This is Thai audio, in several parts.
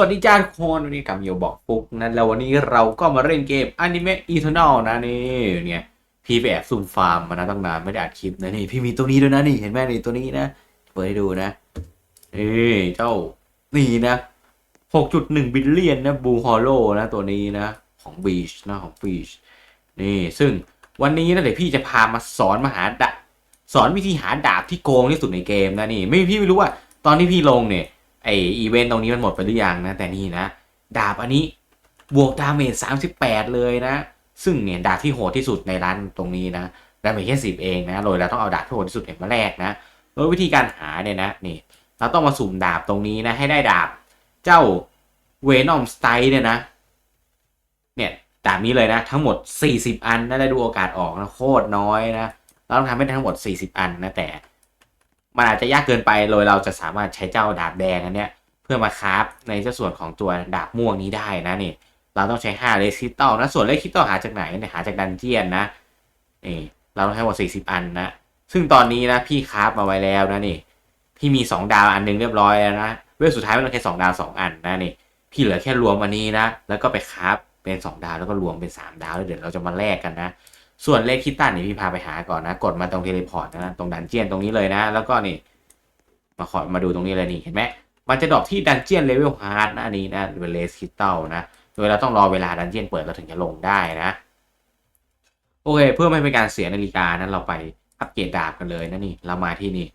วัสดีจ้าทุกคนวันนี้กับโยบอกฟุกนะแล้ววันนี้เราก็มาเล่นเกมอนิเมะอีเทอร์นลนะนี่เนี่ยพี่ไปแอบซุ่มฟาร์มมานะตั้งนานไม่ได้อัดคลิปนะนี่พี่มีตัวนี้ด้วยนะนี่เห็นไหมนี่ตัวนี้นะเปิดให้ดูนะนี่เจ้านี่นะ6.1บิลเลียนนะบูฮอลโลนะตัวนี้นะของบีชนะของบีชนี่ซึ่งวันนี้นะเดี๋ยวพี่จะพามาสอนมาหาดาสอนวิธีหาดาบที่โกงที่สุดในเกมนะนี่ไม่พี่ไม่รู้ว่าตอนที่พี่ลงเนี่ย ไออีเวนต์ตรงนี้มันหมดไปหรือยังนะ แต่นี่นะ ดาบอันนี้บวกดาเมจ38 เลยนะ ซึ่งเนี่ยดาบที่โหดที่สุดในร้านตรงนี้นะดาเมจแค่สิบเองนะโดยเราต้องเอาดาบที่โหดที่สุดเนี่ยมาแลกนะโดยวิธีการหาเนี่ยนะนี่เราต้องมาสุ่มดาบตรงนี้นะให้ได้ดาบเจ้าเวนอมสไตเนี่ยนะเนี่ยดาบนี้เลยนะทั้งหมด 40 อันนะได้ดูโอกาสออกนะโคตรน้อยนะเราต้องทำให้ได้ทั้งหมด 40 อันนะแต่ มันอาจจะยากเกินไปเลยเราจะสามารถใช้เจ้าดาบแดงอันเนี้ยเพื่อมาคราฟในส่วนของตัวดาบม่วงนี้ได้นะนี่ เราต้องใช้5เลสคริสตัลนะส่วนเลสคริสตัลหาจากไหนเนี่ยหาจากดันเจียนนะนี่เราต้องให้หมด40 อันนะซึ่งตอนนี้นะพี่คราฟมาไว้แล้วนะนี่ พี่มี 2 ดาวอันหนึงเรียบร้อยแล้วนะเวลสุดท้ายมันต้องแค่2ดาว 2 อันนะนี่ พี่เหลือแค่รวมอันนี้นะ แล้วก็ไปคราฟเป็น 2 ดาวแล้วก็รวมเป็น 3 ดาวแล้วเดี๋ยวเราจะมาแลกกันนะ ส่วนเลขคิดตันนี่พี่พาไปหาก่อนนะ กดมาตรงเทเลพอร์ตนะตรงดันเจียนตรงนี้เลยนะ แล้วก็นี่ มาขอมาดูตรงนี้เลยนี่เห็นไหมมันจะดรอปที่ดันเจียนเลเวลฮาร์ดนะอันนี้นะเป็นเลสคิตเตลนะ โดยเราต้องรอเวลาดันเจียนเปิดเราถึงจะลงได้นะ โอเค เพื่อไม่เป็นการเสียนาฬิกานั้นเราไปอัปเกรดดาบกันเลยนะนี่ เรามาที่นี่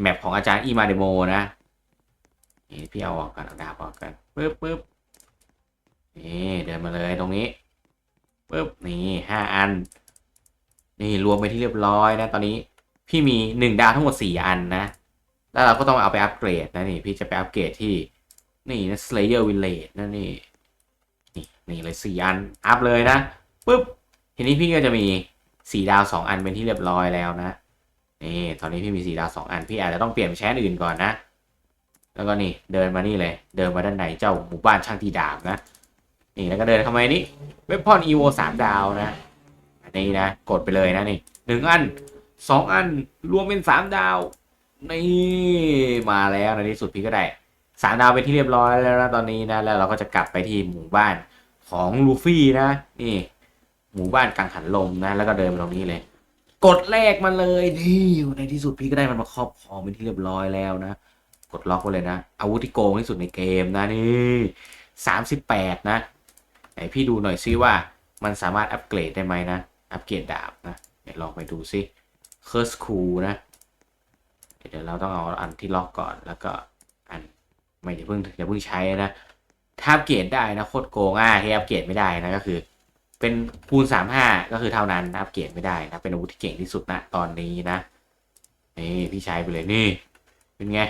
แมปของอาจารย์อีมาเดโมนะนี่พี่เอาออกกันเอาดาบออกกันปึ๊บปึ๊บนี่เดินมาเลยตรงนี้ ปึ๊บนี่ห้าอัน นี่รวมไปที่เรียบร้อยนะ ตอนนี้พี่มีหนึ่งดาวทั้งหมดสี่อันนะ แล้วเราก็ต้องเอาไปอัปเกรดนะนี่ พี่จะไปอัปเกรดที่นี่นะ Slayer Village นะนี่นี่นี่เลยสี่อันอัพเลยนะปุ๊บทีนี้พี่ก็จะมีสี่ดาวสองอันเป็นที่เรียบร้อยแล้วนะนี่ตอนนี้พี่มีสี่ดาวสองอันพี่อาจจะต้องเปลี่ยนไปใช้อันอื่นก่อนนะ แล้วก็นี่เดินมานี่เลย เดินมาด้านในเจ้าหมู่บ้านช่างตีดาบนะ นี่แล้วก็เดินเข้ามานี่เว็บพอนอีโวสามดาวนะ อันนี้นะ กดไปเลยนะนี่หนึ่งอันสองอันรวมเป็นสามดาว นี่มาแล้วในที่สุดพี่ก็ได้สามดาวเป็นที่เรียบร้อยแล้วนะตอนนี้นะ แล้วเราก็จะกลับไปที่หมู่บ้านของลูฟี่นะ นี่ หมู่บ้านกังหันลมนะ แล้วก็เดินมาตรงนี้เลย กดแรกมันเลยนี่ในที่สุดพี่ก็ได้มันมาครอบครองเป็นที่เรียบร้อยแล้วนะ กดล็อกไว้เลยนะอาวุธที่โกงที่สุดในเกมนะนี่สามสิบแปดนะ ไหนพี่ดูหน่อยซิว่ามันสามารถอัปเกรดได้ไหมนะ อัปเกรดดาบนะเดี๋ยวลองไปดูซิเคิร์สคูนะ เดี๋ยวเราต้องเอาอันที่ล็อกก่อนแล้วก็อันไม่อย่าเพิ่งอย่าเพิ่งใช้นะ ถ้าอัปเกรดได้นะโคตรโกงอะที่อัปเกรดไม่ได้นะก็คือ เป็นคูณสามห้าก็คือเท่านั้นอัปเกรดไม่ได้นะเป็นอาวุธที่เก่งที่สุดนะตอนนี้นะนี่พี่ใช้ไปเลยนี่ เป็นไง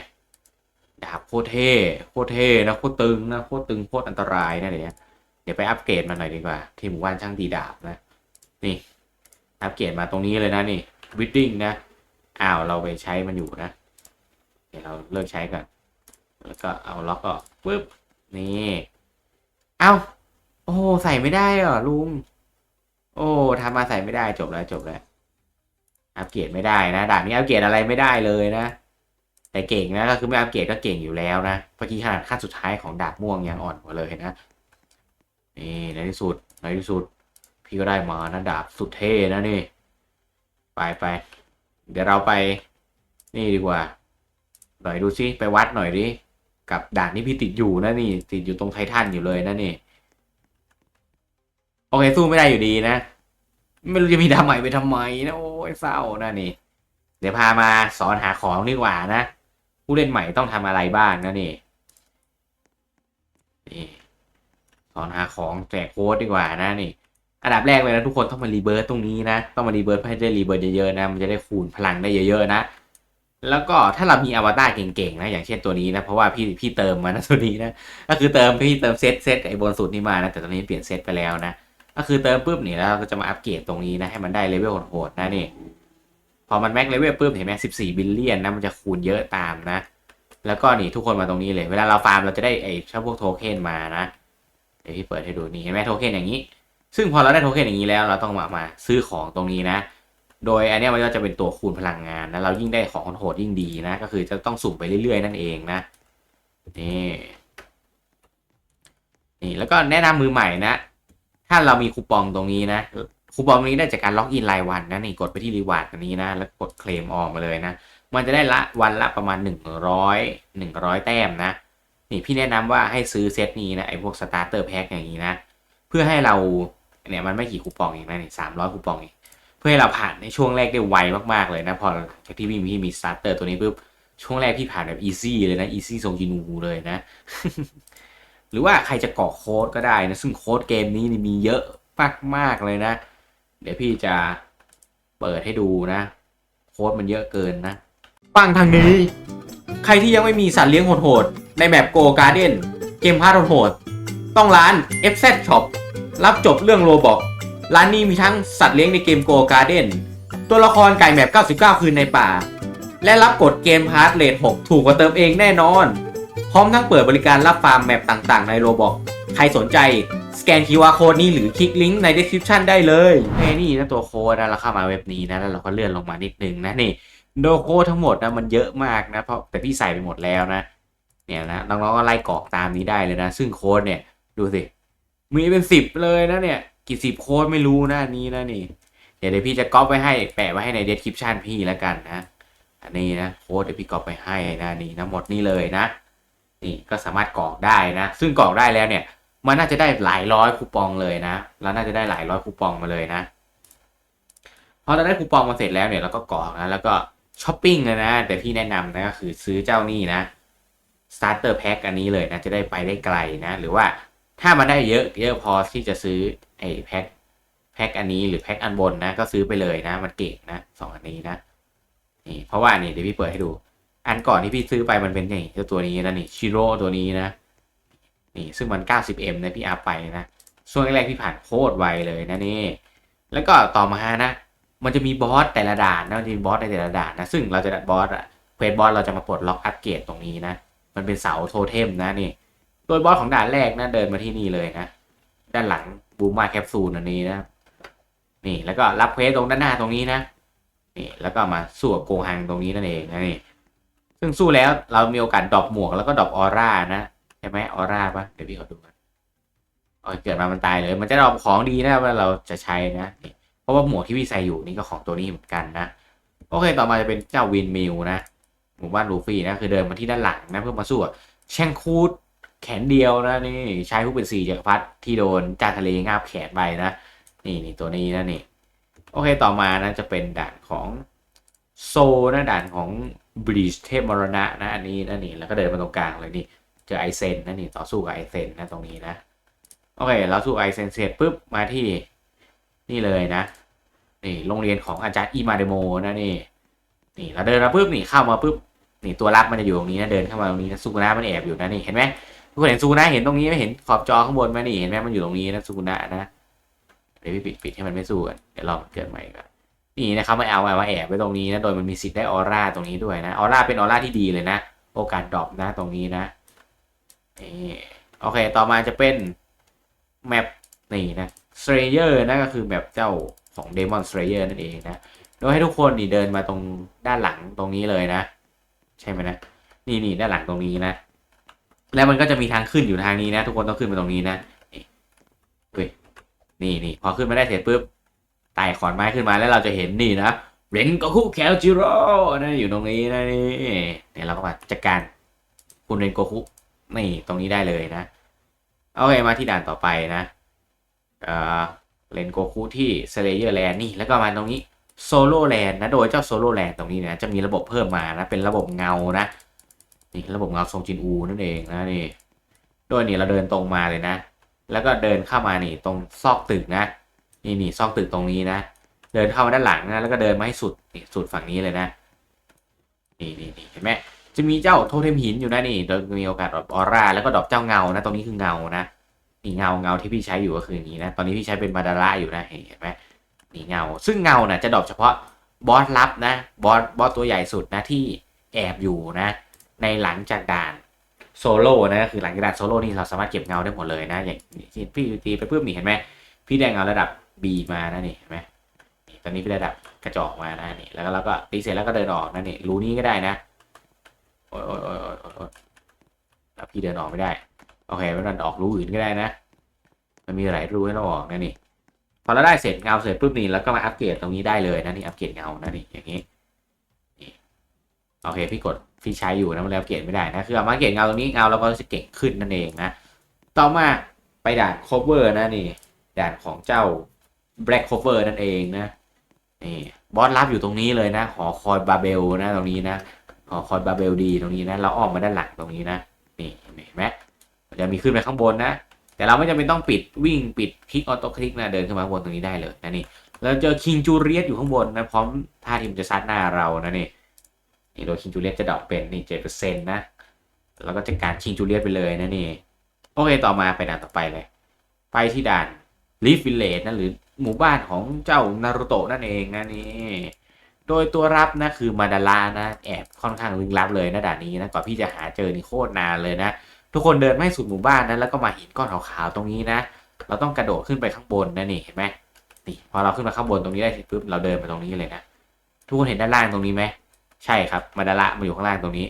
ดาบโคตรเท่โคตรเท่นะโคตรตึงนะโคตรตึงโคตรอันตรายนะเดี๋ยว เดี๋ยวไปอัปเกรดมันหน่อยดีกว่า ที่หมู่บ้านช่างตีดาบนะ นี่ อัปเกรดมาตรงนี้เลยนะนี่วิดดิ้งนะอ้าวเราไปใช้มันอยู่นะ เดี๋ยวเราเลิกใช้ก่อนแล้วก็เอาล็อกออกปึ๊บนี่เอาโอ้ใส่ไม่ได้เหรอลุงโอ้ทำมาใส่ไม่ได้จบแล้วจบแล้วอัปเกรดไม่ได้นะด่านนี้อัปเกรดอะไรไม่ได้เลยนะ แต่เก่งนะก็คือไม่อัปเกรดก็เก่งอยู่แล้วนะเมื่อกี้ขนาดขั้นสุดท้ายของดาบม่วงยังอ่อนกว่าเลยนะ นี่ในที่สุดในที่สุด พี่ก็ได้มานะดาบสุดเท่นะนี่ ไปไปเดี๋ยวเราไป นี่ดีกว่า หน่อยดูซิไปวัดหน่อยดิกับด่านที่พี่ติดอยู่นะนี่ ติดอยู่ตรงไททันอยู่เลยนะนี่โอเคสู้ไม่ได้อยู่ดีนะ ไม่รู้จะมีดาบใหม่ไปทำไมนะโอ้ยเศร้านะนี่ เดี๋ยวพามาสอนหาของดีกว่านะ ผู้เล่นใหม่ต้องทำอะไรบ้างนะนี่นี่ สอนหาของแจกโค้ดดีกว่านะนี่ อันดับแรกเลยนะทุกคนต้องมารีเบิร์ตตรงนี้นะ ต้องมารีเบิร์ตเพื่อให้ได้รีเบิร์ตเยอะๆนะ มันจะได้คูณพลังได้เยอะๆนะ แล้วก็ถ้าเรามีอวตารเก่งๆนะ อย่างเช่นตัวนี้นะ เพราะว่าพี่พี่เติมมานะตัวนี้นะ ก็คือเติมพี่เติมเซตเซตไอ้บนสุดนี่มานะ แต่ตอนนี้เปลี่ยนเซตไปแล้วนะ ก็คือเติมปุ๊บนี่แล้วเราก็จะมาอัปเกรดตรงนี้นะ ให้มันได้เลเวลโหดๆนะนี่ พอมันแม็กเลเวลปุ๊บเห็นไหมสิบสี่บิลเลียนนะ มันจะคูณเยอะตามนะ แล้วก็นี่ทุกคนมาตรงนี้เลย เวลาเราฟาร์มเราจะได้ไอ้เจ้าพวกโทเค็นมานะ เดี๋ยวพี่เปิดให้ดูนี่เห็นไหมโทเค็นอย่างนี้ ซึ่งพอเราได้โทเค็นอย่างนี้แล้วเราต้องมามาซื้อของตรงนี้นะ โดยอันนี้มันก็จะเป็นตัวคูณพลังงานนะเรายิ่งได้ของโหดยิ่งดีนะ ก็คือจะต้องสุ่มไปเรื่อยๆ นั่นเองนะนี่นี่แล้วก็แนะนำมือใหม่นะ ถ้าเรามีคูปองตรงนี้นะคูปองนี้ได้จากการล็อกอินรายวันนะนี่กดไปที่รีวาร์ดอันนี้นะ แล้วกดเคลมออกมาเลยนะ มันจะได้ละวันละประมาณ 100 100 แต้มนะ นี่พี่แนะนำว่าให้ซื้อเซตนี้นะไอพวกสตาร์เตอร์แพ็คอย่างนี้นะ เพื่อให้เราเนี่ยมันไม่กี่คูปองเองนะนี่สามร้อยคูปองเองเพื่อให้เราผ่านในช่วงแรกได้ไวมากๆเลยนะพอจากที่พี่มีพี่มีสตาร์เตอร์ตัวนี้ปุ๊บช่วงแรกพี่ผ่านแบบอีซี่เลยนะอีซี่ทรงจินูเลยนะ หรือว่าใครจะกรอกโค้ดก็ได้นะ ซึ่งโค้ดเกมนี้นี่มีเยอะมากๆเลยนะ เดี๋ยวพี่จะเปิดให้ดูนะ โค้ดมันเยอะเกินนะ ฟังทางนี้ ใครที่ยังไม่มีสัตว์เลี้ยงโหดๆ ในแมปโกการ์เดนเกมพาร์ทโหดๆ ต้องร้าน FZ Shop รับจบเรื่องโรบอกร้านนี้มีทั้งสัตว์เลี้ยงในเกมโกการ์เดนตัวละครไก่แมป 99 คืนในป่า และรับกดเกมพาร์ทเลท6 ถูกกว่าเติมเองแน่นอน พร้อมทั้งเปิดบริการรับฟาร์มแมปต่างๆ ในโรบอกใครสนใจสแกน QR Code นี้หรือคลิกลิงก์ใน description ได้เลยเอ้นี่นะตัวโค้ดนะเราเข้ามาเว็บนี้นะแล้วเราก็เลื่อนลงมานิดนึงนะนี่ โดโค้ดทั้งหมดนะมันเยอะมากนะเพราะแต่พี่ใส่ไปหมดแล้วนะ เนี่ยนะน้องๆก็ไล่กรอกตามนี้ได้เลยนะ ซึ่งโค้ดเนี่ยดูสิ มีเป็นสิบเลยนะเนี่ย กี่สิบโค้ดไม่รู้นะนี้นะนี่ เดี๋ยวเดี๋ยวพี่จะก๊อปไว้ให้แปะไว้ให้ใน description พี่แล้วกันนะ อันนี้นะโค้ดเดี๋ยวพี่ก๊อปไปให้นะนี่นะหมดนี่เลยนะ นี่ก็สามารถกรอกได้นะ ซึ่งกรอกได้แล้วเนี่ย มันน่าจะได้หลายร้อยคูปองเลยนะ แล้วน่าจะได้หลายร้อยคูปองมาเลยนะพอเราได้คูปองมาเสร็จแล้วเนี่ยเราก็กรอกนะแล้วก็ ช้อปปิ้งนะ แต่พี่แนะนำนะก็คือซื้อเจ้านี่นะ starter pack อันนี้เลยนะ จะได้ไปได้ไกลนะ หรือว่าถ้ามันได้เยอะเยอะพอที่จะซื้อไอ้แพ็คแพ็คอันนี้หรือแพ็คอันบนนะ ก็ซื้อไปเลยนะ มันเก่งนะสองอันนี้นะนี่เพราะว่านี่เดี๋ยวพี่เปิดให้ดู อันก่อนที่พี่ซื้อไปมันเป็นนี่เจ้าตัวนี้นะนี่ชิโร่ตัวนี้นะ นี่ซึ่งมัน 90m นะพี่อัพไปนะช่วงแรกๆพี่ผ่านโคตรไวเลยนะนี่แล้วก็ต่อมานะ มันจะมีบอสแต่ละด่านนะมันจะมีบอสในแต่ละด่านนะซึ่งเราจะดัดบอสอะเควสบอสเราจะมาปลดล็อกอัปเกรดตรงนี้นะ มันเป็นเสาโทเทมนะนี่โดยบอสของด่านแรกนะเดินมาที่นี่เลยนะ ด้านหลังบูมมาแคปซูลอันนี้นะ นี่แล้วก็รับเควสตรงด้านหน้าตรงนี้นะนี่แล้วก็มาสู้กับโกหังตรงนี้นั่นเองนะนี่ซึ่งสู้แล้วเรามีโอกาสดรอปหมวกแล้วก็ดรอปออร่านะใช่ไหมออร่าปะเดี๋ยวพี่ขอดูกันเกิดมามันตายเลย มันจะดรอปของดีนะเวลาเราจะใช้นะนี่ เพราะว่าหมวกที่พี่ใส่อยู่นี่ก็ของตัวนี้เหมือนกันนะ โอเค ต่อมาจะเป็นเจ้าวินมิลนะหมู่บ้านลูฟี่นะ คือเดินมาที่ด้านหลังนะเพื่อมาสู้กับแช่งคูดแขนเดียวนะนี่ใช้ผู้เป็นสี่จักรพรรดิที่โดนจาทะเลงาบแขนไปนะ นี่นี่ตัวนี้นะนี่โอเคต่อมานะจะเป็นด่านของโซนะด่านของบริชเทพมรณะนะอันนี้นะนี่แล้วก็เดินมาตรงกลางเลยนี่เจอไอเซนนะนี่ต่อสู้กับไอเซนนะตรงนี้นะโอเคเราสู้ไอเซนเสร็จปุ๊บมาที่ นี่เลยนะนี่โรงเรียนของอาจารย์อิมาเดโมนะนี่นี่เราเดินมาปุ๊บนี่เข้ามาปุ๊บนี่ตัวรับมันจะอยู่ตรงนี้นะเดินเข้ามาตรงนี้นะซูกุนะมันแอบอยู่นะนี่เห็นไหมทุกคนเห็นซูกุนะเห็นตรงนี้ไหมเห็นขอบจอข้างบนไหมนี่เห็นไหมมันอยู่ตรงนี้นะซูกุนะนะเดี๋ยวพี่ปิดปิดให้มันไม่สู้กันเดี๋ยวลองเกิดใหม่ก่อนนี่นะครับมาเอาไว้มาแอบไว้ตรงนี้นะโดยมันมีสิทธิ์ได้ออร่าตรงนี้ด้วยนะออร่าเป็นออร่าที่ดีเลยนะ โอกาสดรอปนะตรงนี้นะนี่โอเคต่อมาจะเป็นแมปนี่นะ s t r a y e r นะก็คือแบบเจ้าของ Demon Slayer นั่นเองนะโดยให้ทุกคนนี่เดินมาตรงด้านหลังตรงนี้เลยนะ ใช่ไหมนะ นี่นี่ด้านหลังตรงนี้นะ แล้วมันก็จะมีทางขึ้นอยู่ทางนี้นะ ทุกคนต้องขึ้นมาตรงนี้นะนี่เฮ้ยนี่นี่พอขึ้นมาได้เสร็จปุ๊บไต่ขอนไม้ขึ้นมาแล้วเราจะเห็นนี่นะเรนโกคุแคลจิโร่นะอยู่ตรงนี้นะนี่เนี่ยเราก็มาจัดการคุณเรนโกคุนี่ตรงนี้ได้เลยนะโอเคมาที่ด่านต่อไปนะ เลนโกคุที่เซเลเยอร์แลนด์นี่แล้วก็มาตรงนี้โซโลแลนด์นะโดยเจ้าโซโลแลนด์ตรงนี้นะจะมีระบบเพิ่มมานะเป็นระบบเงานะนี่ระบบเงาทรงจินอูนั่นเองนะนี่โดยนี่เราเดินตรงมาเลยนะ แล้วก็เดินเข้ามานี่ตรงซอกตึกนะ นี่นี่ซอกตึกตรงนี้นะ เดินเข้ามาด้านหลังนะแล้วก็เดินมาให้สุดนี่สุดฝั่งนี้เลยนะนี่นี่นี่เห็นไหมจะมีเจ้าโทเทมหินอยู่นะนี่โดยมีโอกาสดรอปออร่าแล้วก็ดรอปเจ้าเงานะตรงนี้คือเงานะ นี่เงาเงาที่พี่ใช้อยู่ก็คือนี้นะ ตอนนี้พี่ใช้เป็นมาดาร่าอยู่นะเห็นไหมนี่เงา ซึ่งเงาน่ะจะดรอปเฉพาะบอสลับนะบอสบอสตัวใหญ่สุดนะที่แอบอยู่นะ ในหลังจากด่านโซโล่นะคือหลังจากด่านโซโล่นี่เราสามารถเก็บเงาได้หมดเลยนะ อย่างที่พี่ตีไปเพิ่มนี่เห็นไหมพี่ได้เงาระดับ B มานะนี่เห็นไหมตอนนี้พี่ได้ระดับกระจอกมานะนี่แล้วก็เราก็ตีเสร็จแล้วก็เดินออกนะนี่รูนี้ก็ได้นะโอ้ยโอ้ยโอ้ยโอ้ยโอ้ยแล้วพี่เดินออกไม่ได้ โอเคไม่ต้องออกรูอื่นก็ได้นะ มันมีหลายรูให้เราออกนะนี่ พอเราได้เสร็จเงาเสร็จปุ๊บนี่แล้วก็มาอัปเกรดตรงนี้ได้เลยนะนี่อัปเกรดเงานะนี่อย่างนี้นี่โอเคพี่กดพี่ใช้อยู่นะมันเลยอัปเกรดไม่ได้นะคือเอามาเกรดเงาตรงนี้เงาเราก็จะเก่งขึ้นนั่นเองนะ ต่อมาไปด่าน cover นะนี่ด่านของเจ้า black cover นั่นเองนะนี่บอสรับอยู่ตรงนี้เลยนะหอคอยบาเบลนะตรงนี้นะหอคอยบาเบลดีตรงนี้นะเราอ้อมมาด้านหลังตรงนี้นะนี่เห็นไหม จะมีขึ้นไปข้างบนนะ แต่เราไม่จำเป็นต้องปิดวิ่งปิดคลิกออโต้คลิกนะเดินขึ้นมาบนตรงนี้ได้เลยนะนี่เราเจอคิงจูเรียสอยู่ข้างบนนะพร้อมท่าทีมนจะซัดหน้าเรานะนี่นี่โดยคิงจูเรียสจะดรอปเป็นนี่เจ็ดเปอร์เซ็นต์นะแล้วก็จัดการคิงจูเรียสไปเลยนะนี่โอเคต่อมาไปด่านต่อไปเลย ไปที่ด่านลีฟวิลเลจนะหรือหมู่บ้านของเจ้านารุโตะนั่นเองนะนี่โดยตัวรับนะคือมาดารานะแอบค่อนข้างลึกลับเลยนะด่านนี้นะกว่าพี่จะหาเจอนี่โคตรนานเลยนะ ทุกคนเดินไม่สุดหมู่บ้านนะแล้วก็มาเห็นก้อนขาวๆตรงนี้นะ เราต้องกระโดดขึ้นไปข้างบนนะนี่เห็นไหมนี่พอเราขึ้นมาข้างบนตรงนี้ได้เสร็จปุ๊บเราเดินไปตรงนี้เลยนะทุกคนเห็นด้านล่างตรงนี้ไหมใช่ครับมาดาระมาอยู่ข้างล่างตรงนี้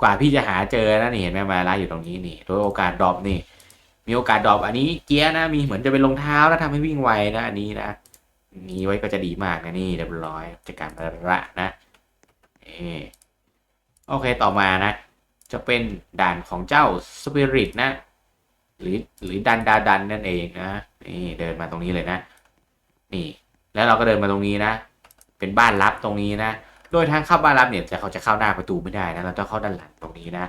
กว่าพี่จะหาเจอนะนี่เห็นไหมมาดาระอยู่ตรงนี้นี่โดยโอกาสดรอปนี่ มีโอกาสดรอปอันนี้เกียร์นะ มีเหมือนจะเป็นรองเท้าแล้วทำให้วิ่งไวนะอันนี้นะมีไว้ก็จะดีมากนะนี่เรียบร้อยจัดการมาดาระนะเออโอเคต่อมานะ จะเป็นด่านของเจ้าสปิริตนะ หรือหรือดันดาดันนั่นเองนะ นี่เดินมาตรงนี้เลยนะ นี่ แล้วเราก็เดินมาตรงนี้นะ เป็นบ้านลับตรงนี้นะ โดยทางเข้าบ้านลับเนี่ยจะเขาจะเข้าหน้าประตูไม่ได้นะเราต้องเข้าด้านหลังตรงนี้นะ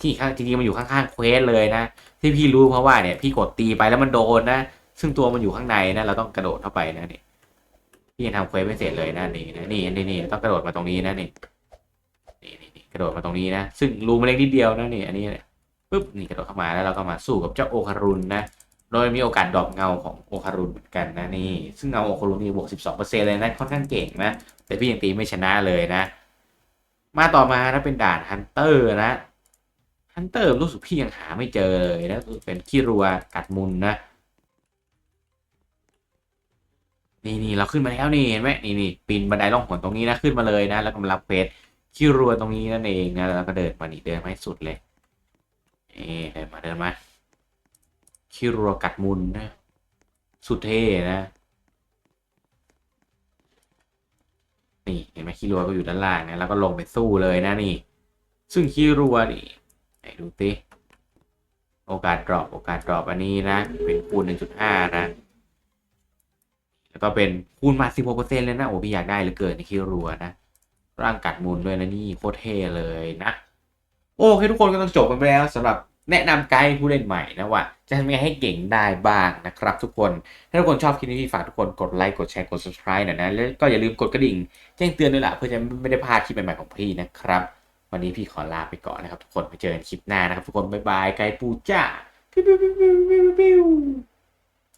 ที่ข้างจริงๆมันอยู่ข้างๆเควสเลยนะ ที่พี่รู้เพราะว่าเนี่ยพี่กดตีไปแล้วมันโดนนะ ซึ่งตัวมันอยู่ข้างในนะ เราต้องกระโดดเข้าไปนะนี่พี่ยังทำเควสไม่เสร็จเลยนะนี่นะนี่นี่นี่ต้องกระโดดมาตรงนี้นะนี่ ระโดดมาตรงนี้นะ ซึ่งรูมันเล็กนิดเดียวนะนี่อันนี้เนี่ยปุ๊บนี่กระโดดเข้ามาแล้วเราก็มาสู้กับเจ้าโอคารุนนะโดยมีโอกาสดรอปเงาของโอคารุนเหมือนกันนะนี่ ซึ่งเงาโอคารุนนี่บวก 12%เลยนะค่อนข้างเก่งนะ แต่พี่ยังตีไม่ชนะเลยนะ มาต่อมานะเป็นด่านฮันเตอร์นะฮันเตอร์รู้สึกพี่ยังหาไม่เจอเลยนะเป็นขี้รัวกัดมุนนะ นี่นี่เราขึ้นมาแล้วนี่เห็นไหมนี่นี่ปีนบันไดล่องหนตรงนี้นะขึ้นมาเลยนะ แล้วก็มารับเควส ขี้รัวตรงนี้นั่นเองนะแล้วก็เดินมานี่เดินไมาให้สุดเลยนี่เดินมาเดินมาขี้รัวกัดมุนนะสุดเท่นะนี่เห็นไหมคีรัวก็อยู่ด้านล่างนะแล้วก็ลงไปสู้เลยนะนี่ ซึ่งคีรัวนี่ไหนดูติโอกาสดรอปโอกาสดรอปอันนี้นะ เป็นคูณ1.5 นะ แล้วก็เป็นคูณมา 16%เลยนะโอ้พี่อยากได้เหลือเกินในคีรัวนะ ร่างกัดมูลด้วยนะนี่โคตรเท่เลยนะ โอเคทุกคนก็ต้องจบกันไปแล้วสำหรับแนะนำไกด์ผู้เล่นใหม่นะว่า จะทำยังไงให้เก่งได้บ้างนะครับทุกคน ถ้าทุกคนชอบคลิปนี้ฝากทุกคนกดไลค์กดแชร์กด subscribe หน่อยนะ แล้วก็อย่าลืมกดกระดิ่ง แจ้งเตือนด้วยล่ะเพื่อจะไม่ได้พลาดคลิปใหม่ๆของพี่นะครับ วันนี้พี่ขอลาไปก่อนนะครับ ทุกคนไปเจอกันคลิปหน้านะครับ ทุกคนบ๊ายบายไกด์ปูจ้า